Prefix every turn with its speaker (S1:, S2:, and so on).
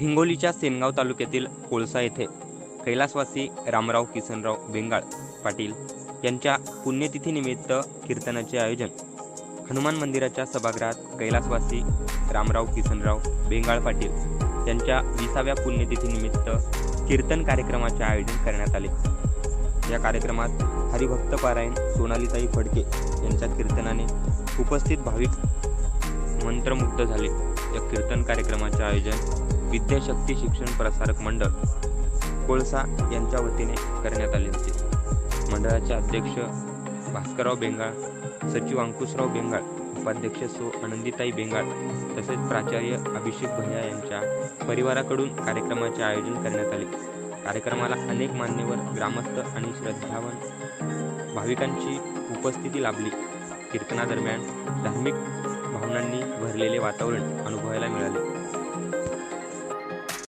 S1: हिंगोलीच्या सेनगाव तालुक्यातील कोळसा येथे कैलासवासी रामराव किसनराव बेंगाळ पाटील यांच्या पुण्यतिथीनिमित्त कीर्तनाचे आयोजन हनुमान मंदिराच्या सभागृहात कैलासवासी रामराव किसनराव बेंगाळ पाटील यांच्या विसाव्या पुण्यतिथीनिमित्त कीर्तन कार्यक्रमाचे आयोजन करण्यात आले. या कार्यक्रमात हरिभक्त पारायण सोनालीताई फडके यांच्या कीर्तनाने उपस्थित भाविक मंत्रमुग्ध झाले. या कीर्तन कार्यक्रमाचे आयोजन विद्याशक्ती शिक्षण प्रसारक मंडळ कोळसा यांच्या वतीने करण्यात आले होते. मंडळाचे अध्यक्ष भास्करराव बेंगाळ सचिव अंकुशराव बेंगाळ उपाध्यक्ष सो आनंदीताई बेंगाळ तसेच प्राचार्य अभिषेक भैया यांच्या परिवाराकडून कार्यक्रमाचे आयोजन करण्यात आले. कार्यक्रमाला अनेक मान्यवर ग्रामस्थ आणि श्रद्धावन भाविकांची उपस्थिती लाभली. कीर्तनादरम्यान धार्मिक भावनांनी भरलेले वातावरण अनुभवायला मिळाले.